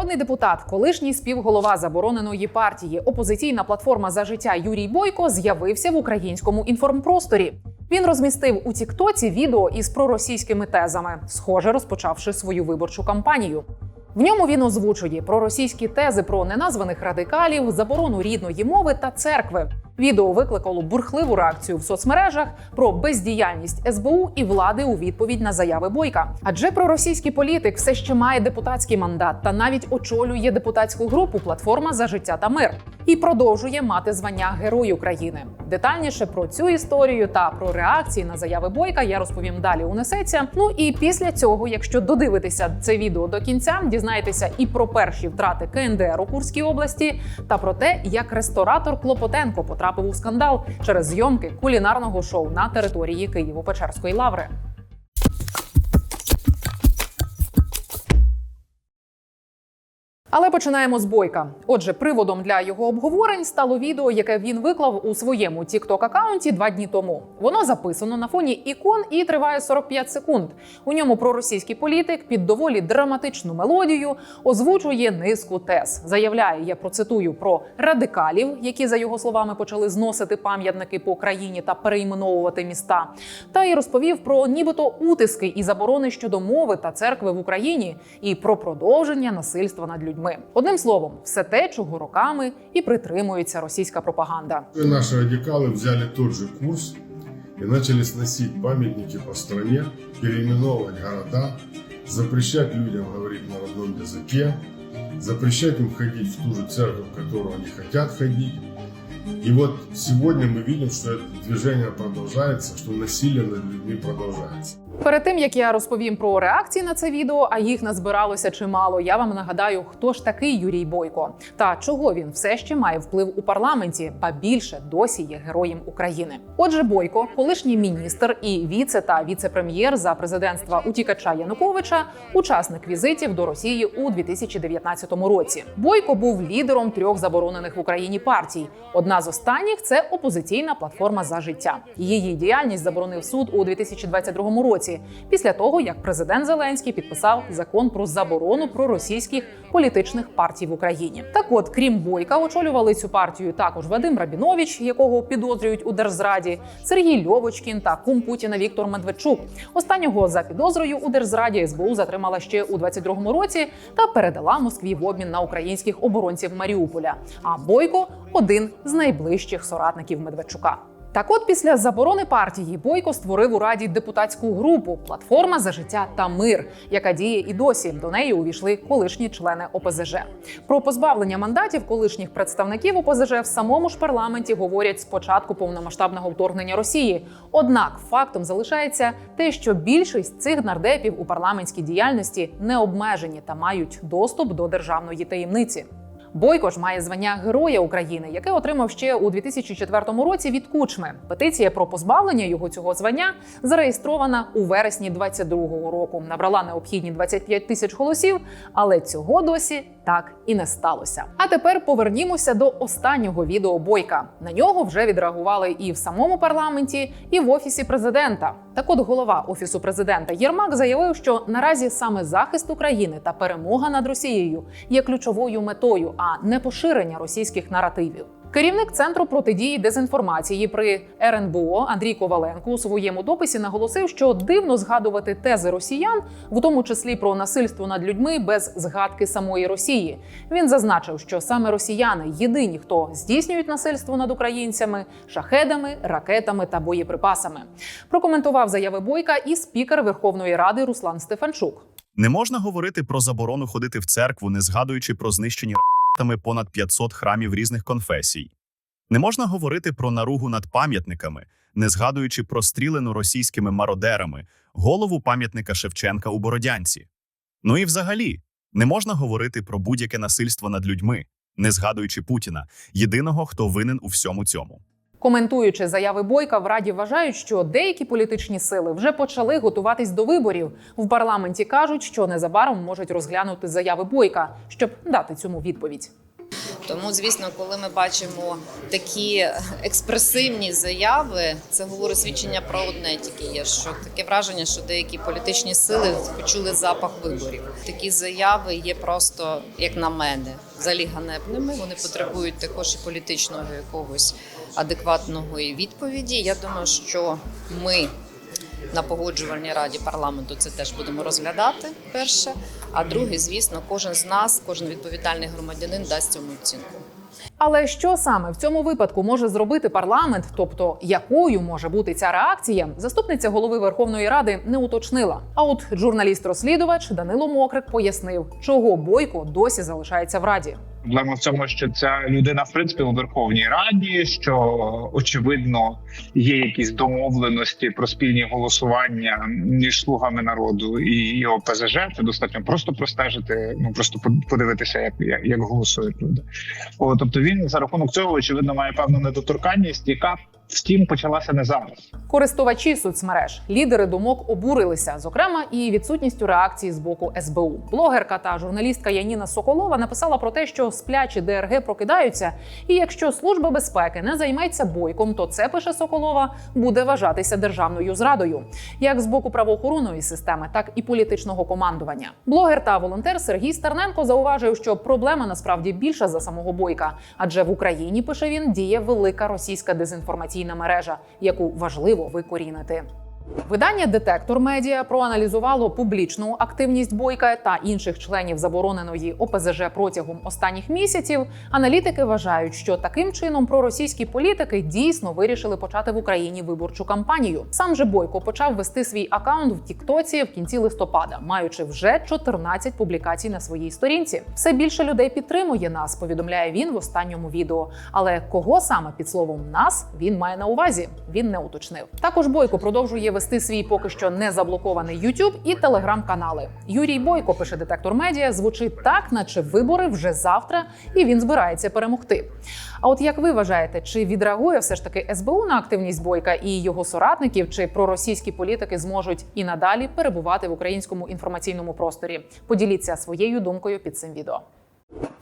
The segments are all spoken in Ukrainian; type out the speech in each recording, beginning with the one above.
Народний депутат, колишній співголова забороненої партії Опозиційна платформа за життя Юрій Бойко з'явився в українському інформпросторі. Він розмістив у Тіктоці відео із проросійськими тезами, схоже, розпочавши свою виборчу кампанію. В ньому він озвучує проросійські тези про неназваних радикалів, заборону рідної мови та церкви. Відео викликало бурхливу реакцію в соцмережах про бездіяльність СБУ і влади у відповідь на заяви Бойка. Адже проросійський політик все ще має депутатський мандат та навіть очолює депутатську групу Платформа за життя та мир і продовжує мати звання Герой України. Детальніше про цю історію та про реакції на заяви Бойка я розповім далі. Унесеться. Ну і після цього, якщо додивитися це відео до кінця, дізнаєтеся і про перші втрати КНДР у Курській області, та про те, як ресторатор Клопотенко потрапив у скандал через зйомки кулінарного шоу на території Києво-Печерської лаври. Але починаємо з бойка. Отже, приводом для його обговорень стало відео, яке він виклав у своєму tiktok аккаунті два дні тому. Воно записано на фоні ікон і триває 45 секунд. У ньому проросійський політик під доволі драматичну мелодію озвучує низку тез. Заявляє, я процитую про радикалів, які за його словами почали зносити пам'ятники по країні та перейменовувати міста. Та й розповів про нібито утиски і заборони щодо мови та церкви в Україні, і про продовження насильства над людьми Одним словом, все те, чого роками і притримується російська пропаганда. И наши радикалы взяли тот же курс и начали сносить памятники по стране, переименовывать города, запрещать людям говорить на родном языке, запрещать им ходить в ту же церковь, в которую они хотят ходить. И вот сегодня мы видим, что это движение продолжается, что насилие над людьми продолжается. Перед тим як я розповім про реакції на це відео, а їх назбиралося чимало. Я вам нагадаю, хто ж такий Юрій Бойко та чого він все ще має вплив у парламенті, а більше досі є героєм України. Отже, Бойко, колишній міністр і віце та віце-прем'єр за президентства утікача Януковича, учасник візитів до Росії у 2019 році. Бойко був лідером трьох заборонених в Україні партій. Одна з останніх це опозиційна платформа за життя. Її діяльність заборонив суд у 2022 році, після того як президент Зеленський підписав закон про заборону проросійських політичних партій в Україні. Так, от, крім Бойка, очолювали цю партію також Вадим Рабінович, якого підозрюють у держзраді, Сергій Льовочкін та кум Путіна Віктор Медведчук. Останнього за підозрою у держзраді СБУ затримала ще у 22-му році та передала Москві в обмін на українських оборонців Маріуполя. А Бойко один з найближчих соратників Медведчука. Так, от після заборони партії Бойко створив у раді депутатську групу Платформа за життя та мир, яка діє і досі. До неї увійшли колишні члени ОПЗЖ. Про позбавлення мандатів колишніх представників ОПЗЖ в самому ж парламенті говорять з початку повномасштабного вторгнення Росії. Однак фактом залишається те, що більшість цих нардепів у парламентській діяльності не обмежені та мають доступ до державної таємниці. Бойко ж має звання Героя України, яке отримав ще у 2004 році від Кучми. Петиція про позбавлення його цього звання зареєстрована у вересні 22-го року. Набрала необхідні 25 тисяч голосів, але цього досі так і не сталося. А тепер повернімося до останнього відео Бойка. На нього вже відреагували і в самому парламенті, і в офісі президента. Так, от голова офісу президента Єрмак заявив, що наразі саме захист України та перемога над Росією є ключовою метою, а не поширення російських наративів. Керівник центру протидії дезінформації при РНБО Андрій Коваленко у своєму дописі наголосив, що дивно згадувати тези росіян, в тому числі про насильство над людьми, без згадки самої Росії. Він зазначив, що саме росіяни єдині, хто здійснюють насильство над українцями шахедами, ракетами та боєприпасами. Прокоментував заяви Бойка і спікер Верховної Ради Руслан Стефанчук. Не можна говорити про заборону ходити в церкву, не згадуючи про знищені понад 500 храмів різних конфесій. Не можна говорити про наругу над пам'ятниками, не згадуючи про стрілену російськими мародерами голову пам'ятника Шевченка у Бородянці. Ну і взагалі, не можна говорити про будь-яке насильство над людьми, не згадуючи Путіна, єдиного, хто винен у всьому цьому. Коментуючи заяви Бойка, в Раді вважають, що деякі політичні сили вже почали готуватись до виборів. В парламенті кажуть, що незабаром можуть розглянути заяви Бойка, щоб дати цьому відповідь. Тому, звісно, коли ми бачимо такі експресивні заяви, це говорить свідчення про одне тільки є, що таке враження, що деякі політичні сили почули запах виборів. Такі заяви є просто, як на мене, взагалі ганебними. Вони потребують також і політичного якогось адекватної відповіді. Я думаю, що ми на погоджувальній раді парламенту це теж будемо розглядати. Перше. А друге, звісно, кожен з нас, кожен відповідальний громадянин дасть цьому оцінку. Але що саме в цьому випадку може зробити парламент, тобто якою може бути ця реакція, заступниця голови Верховної Ради не уточнила. А от журналіст-розслідувач Данило Мокрик пояснив, чого Бойко досі залишається в раді. Проблема в цьому, що ця людина в принципі у Верховній Раді, що очевидно є якісь домовленості про спільні голосування між слугами народу і ОПЗЖ. Це достатньо просто простежити. Ну просто подивитися, як, як, голосують люди. О, тобто він за рахунок цього очевидно має певну недоторканність, яка втім почалася не зараз. Користувачі соцмереж, лідери думок обурилися, зокрема, і відсутністю реакції з боку СБУ. Блогерка та журналістка Яніна Соколова написала про те, що сплячі ДРГ прокидаються, і якщо служба безпеки не займеться бойком, то це пише Соколова буде вважатися державною зрадою, як з боку правоохоронної системи, так і політичного командування. Блогер та волонтер Сергій Стерненко зауважив, що проблема насправді більша за самого бойка, адже в Україні пише він діє велика російська дезінформаційна мережа, яку важливо викорінити. Видання Детектор Медіа проаналізувало публічну активність бойка та інших членів забороненої ОПЗЖ протягом останніх місяців. Аналітики вважають, що таким чином проросійські політики дійсно вирішили почати в Україні виборчу кампанію. Сам же Бойко почав вести свій акаунт в Тіктоці в кінці листопада, маючи вже 14 публікацій на своїй сторінці. Все більше людей підтримує нас, повідомляє він в останньому відео. Але кого саме під словом нас він має на увазі? Він не уточнив. Також Бойко продовжує вести свій поки що не заблокований YouTube і телеграм-канали. Юрій Бойко пише детектор медіа. Звучить так, наче вибори вже завтра, і він збирається перемогти. А от як ви вважаєте, чи відреагує все ж таки СБУ на активність Бойка і його соратників, чи проросійські політики зможуть і надалі перебувати в українському інформаційному просторі? Поділіться своєю думкою під цим відео.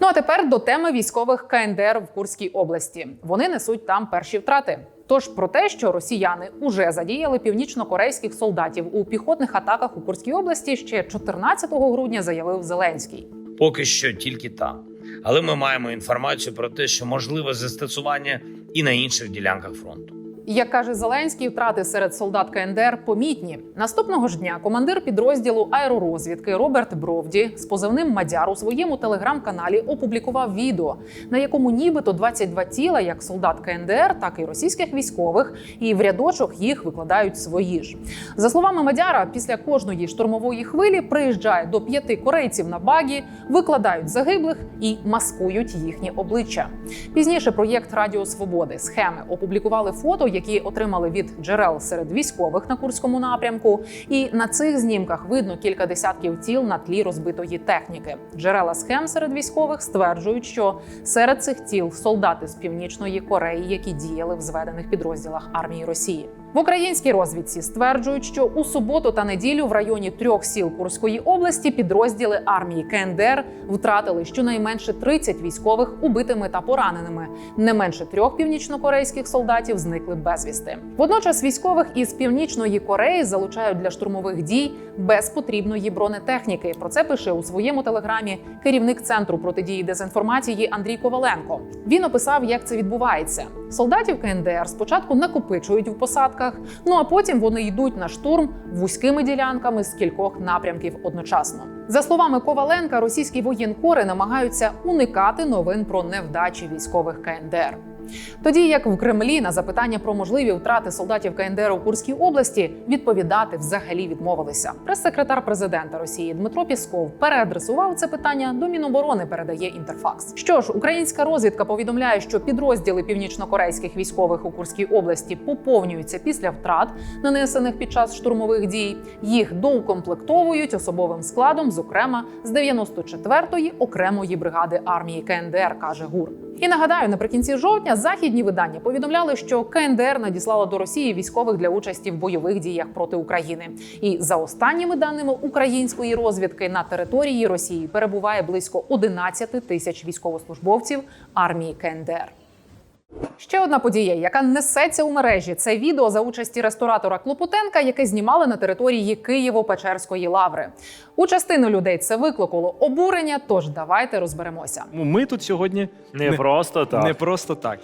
Ну а тепер до теми військових КНДР в Курській області. Вони несуть там перші втрати. Тож про те, що росіяни уже задіяли північно-корейських солдатів у піхотних атаках у Курській області, ще 14 грудня заявив Зеленський. Поки що тільки там. Але ми маємо інформацію про те, що можливе застосування і на інших ділянках фронту. Як каже Зеленський, втрати серед солдат КНДР помітні. Наступного ж дня командир підрозділу аеророзвідки Роберт Бровді з позивним Мадяр у своєму телеграм-каналі опублікував відео, на якому нібито 22 тіла, як солдат КНДР, так і російських військових, і в рядочок їх викладають свої ж. За словами Мадяра, після кожної штурмової хвилі приїжджає до п'яти корейців на багі, викладають загиблих і маскують їхні обличчя. Пізніше проєкт Радіо Свободи схеми опублікували фото, які отримали від джерел серед військових на курському напрямку. І на цих знімках видно кілька десятків тіл на тлі розбитої техніки. Джерела схем серед військових стверджують, що серед цих тіл солдати з північної Кореї, які діяли в зведених підрозділах армії Росії. В українській розвідці стверджують, що у суботу та неділю в районі трьох сіл Курської області підрозділи армії КНДР втратили щонайменше 30 військових убитими та пораненими. Не менше трьох північнокорейських солдатів зникли безвісти. Водночас військових із північної Кореї залучають для штурмових дій без потрібної бронетехніки. Про це пише у своєму телеграмі керівник центру протидії дезінформації Андрій Коваленко. Він описав, як це відбувається. Солдатів КНДР спочатку накопичують в посадках, ну а потім вони йдуть на штурм вузькими ділянками з кількох напрямків одночасно. За словами Коваленка, російські воєнкори намагаються уникати новин про невдачі військових КНДР. Тоді як в Кремлі на запитання про можливі втрати солдатів КНДР у Курській області відповідати взагалі відмовилися. Прес-секретар президента Росії Дмитро Пісков переадресував це питання до Міноборони. Передає інтерфакс. Що ж, українська розвідка повідомляє, що підрозділи північнокорейських військових у Курській області поповнюються після втрат, нанесених під час штурмових дій. Їх доукомплектовують особовим складом, зокрема з 94-ї окремої бригади армії КНДР, каже ГУР. І нагадаю, наприкінці жовтня західні видання повідомляли, що КНДР надіслала до Росії військових для участі в бойових діях проти України. І за останніми даними української розвідки на території Росії перебуває близько 11 тисяч військовослужбовців армії КНДР. Ще одна подія, яка несеться у мережі, це відео за участі ресторатора Клопотенка, яке знімали на території Києво-Печерської лаври. У частину людей це викликало обурення. Тож давайте розберемося. Ну, Ми тут сьогодні Не просто так. не просто так.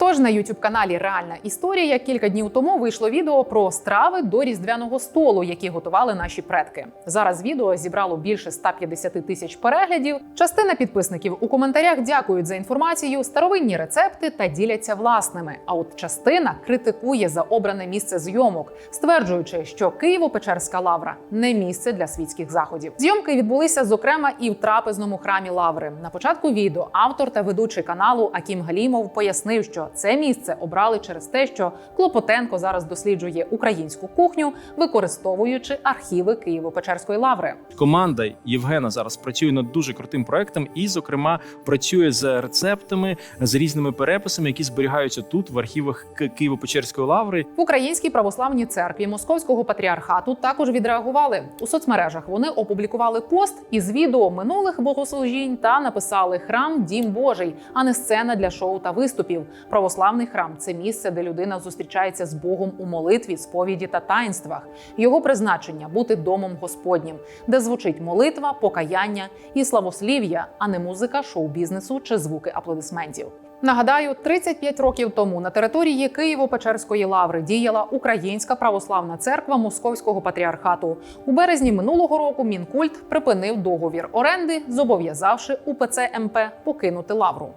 Тож на youtube каналі Реальна історія кілька днів тому вийшло відео про страви до різдвяного столу, які готували наші предки. Зараз відео зібрало більше 150 тисяч переглядів. Частина підписників у коментарях дякують за інформацію, старовинні рецепти та діляться власними. А от частина критикує за обране місце зйомок, стверджуючи, що Києво-Печерська лавра не місце для світських заходів. Зйомки відбулися зокрема і в трапезному храмі лаври. На початку відео автор та ведучий каналу Акім Галімов пояснив, що це місце обрали через те, що Клопотенко зараз досліджує українську кухню, використовуючи архіви Києво-Печерської лаври. Команда Євгена зараз працює над дуже крутим проектом, і, зокрема, працює з рецептами, з різними переписами, які зберігаються тут в архівах Києво-Печерської лаври. В Українській православній церкві Московського патріархату також відреагували у соцмережах. Вони опублікували пост із відео минулих богослужінь та написали храм Дім Божий, а не сцена для шоу та виступів. Православний храм це місце, де людина зустрічається з Богом у молитві, сповіді та таїнствах. Його призначення бути домом Господнім, де звучить молитва, покаяння і славослів'я, а не музика шоу-бізнесу чи звуки аплодисментів. Нагадаю, 35 років тому на території Києво-Печерської лаври діяла Українська православна церква Московського патріархату. У березні минулого року Мінкульт припинив договір оренди, зобов'язавши УПЦ МП покинути лавру.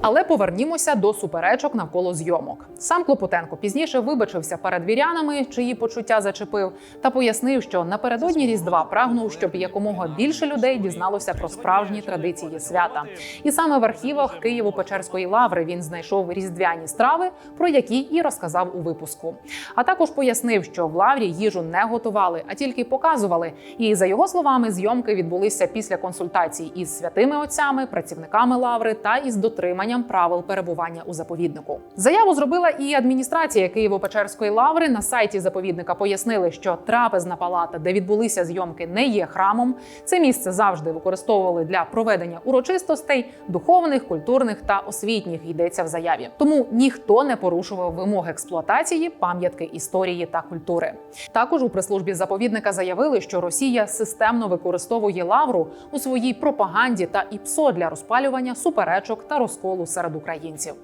Але повернімося до суперечок навколо зйомок. Сам Клопотенко пізніше вибачився перед вірянами, чиї почуття зачепив, та пояснив, що напередодні Різдва прагнув, щоб якомога більше людей дізналося про справжні традиції свята. І саме в архівах Києво-Печерської лаври він знайшов різдвяні страви, про які і розказав у випуску. А також пояснив, що в лаврі їжу не готували, а тільки показували. І за його словами, зйомки відбулися після консультацій із святими отцями, працівниками лаври та із дотриманням правил перебування у заповіднику. Заяву зробила і адміністрація Києво-Печерської лаври. На сайті заповідника пояснили, що трапезна палата, де відбулися зйомки, не є храмом. Це місце завжди використовували для проведення урочистостей, духовних, культурних та освітніх. Йдеться в заяві. Тому ніхто не порушував вимог експлуатації, пам'ятки історії та культури. Також у прес-службі заповідника заявили, що Росія системно використовує лавру у своїй пропаганді та ІПСО для розпалювання суперечок та розколу серед українців.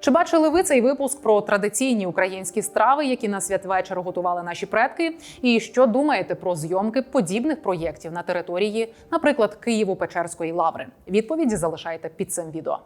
Чи бачили ви цей випуск про традиційні українські страви, які на святвечір готували наші предки? І що думаєте про зйомки подібних проєктів на території, наприклад, Києво-Печерської лаври? Відповіді залишайте під цим відео.